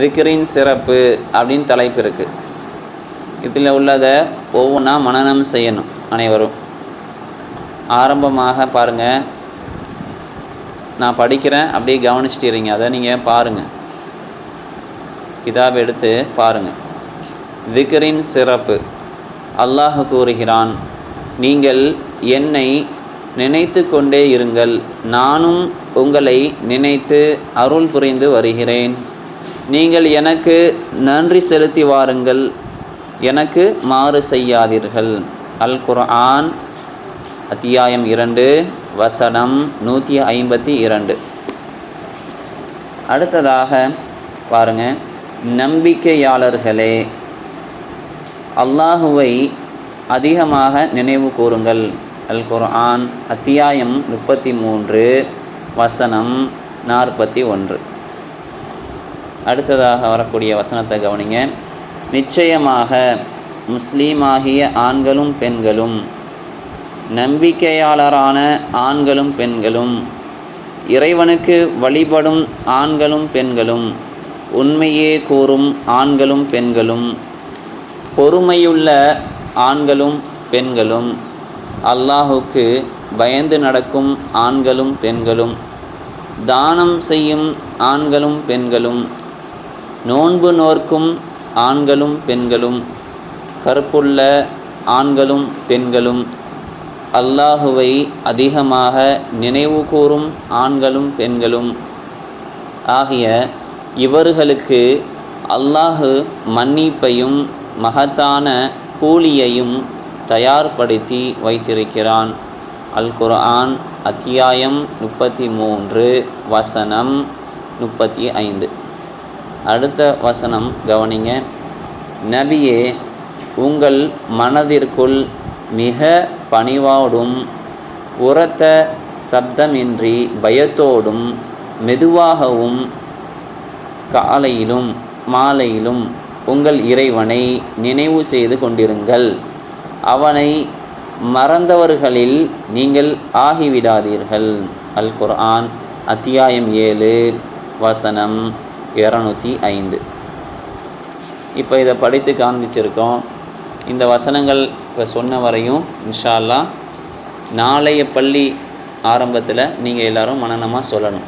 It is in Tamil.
திக்ரின் சிறப்பு அப்படின்னு தலைப்பு இருக்குது இதில் உள்ளதை ஒவ்வொன்றா மனநம் செய்யணும் அனைவரும். ஆரம்பமாக பாருங்கள் நான் படிக்கிறேன் அப்படியே கவனிச்சிட்டு இருங்க அதை நீங்கள் பாருங்கள் கிதாப் எடுத்து பாருங்கள் திக்ரின் சிறப்பு. அல்லாஹ் கூறுகிறான் நீங்கள் என்னை நினைத்து கொண்டே இருங்கள். நானும் உங்களை நினைத்து அருள் புரிந்து வருகிறேன். நீங்கள் எனக்கு நன்றி செலுத்தி வாருங்கள். எனக்கு மாறு செய்யாதீர்கள். அல் குர்ஆன் அத்தியாயம் இரண்டு வசனம் நூற்றி ஐம்பத்தி இரண்டு. அடுத்ததாக பாருங்க. நம்பிக்கையாளர்களே அல்லாஹுவை அதிகமாக நினைவு கூறுங்கள். அல் குர்ஆன் அத்தியாயம் முப்பத்தி மூன்று வசனம் நாற்பத்தி ஒன்று. அடுத்ததாக வரக்கூடிய வசனத்தை கவனிங்க. நிச்சயமாக முஸ்லீமாகிய ஆண்களும் பெண்களும் நம்பிக்கையாளரான ஆண்களும் பெண்களும் இறைவனுக்கு வழிபடும் ஆண்களும் பெண்களும் உண்மையே கூறும் ஆண்களும் பெண்களும் பொறுமையுள்ள ஆண்களும் பெண்களும் அல்லாஹுக்கு பயந்து நடக்கும் ஆண்களும் பெண்களும் தானம் செய்யும் ஆண்களும் பெண்களும் நோன்பு நோர்க்கும் ஆண்களும் பெண்களும் கற்புள்ள ஆண்களும் பெண்களும் அல்லாஹுவை அதிகமாக நினைவு கூறும் ஆண்களும் பெண்களும். ஆகிய இவர்களுக்கு அல்லாஹு மன்னிப்பையும் மகத்தான கூலியையும் தயார்படுத்தி வைத்திருக்கிறான். அல் குர்ஆன் அத்தியாயம் முப்பத்தி மூன்று வசனம் முப்பத்தி ஐந்து. அடுத்த வசனம் கவனிங்க. நபியே உங்கள் மனதிற்குள் மிக பணிவாடும் உரத்த சப்தமின்றி பயத்தோடும் மெதுவாகவும் காலையிலும் மாலையிலும் உங்கள் இறைவனை நினைவு செய்து கொண்டிருங்கள். அவனை மறந்தவர்களில் நீங்கள் ஆகிவிடாதீர்கள். அல் குர்ஆன் அத்தியாயம் ஏழு வசனம் இரநூத்தி ஐந்து. இப்போ இதை படித்து காண்பிச்சிருக்கோம். இந்த வசனங்கள் இப்போ சொன்ன வரையும் இன்ஷால்லா நாளைய பள்ளி ஆரம்பத்தில் நீங்கள் எல்லாரும் மனநமாக சொல்லணும்.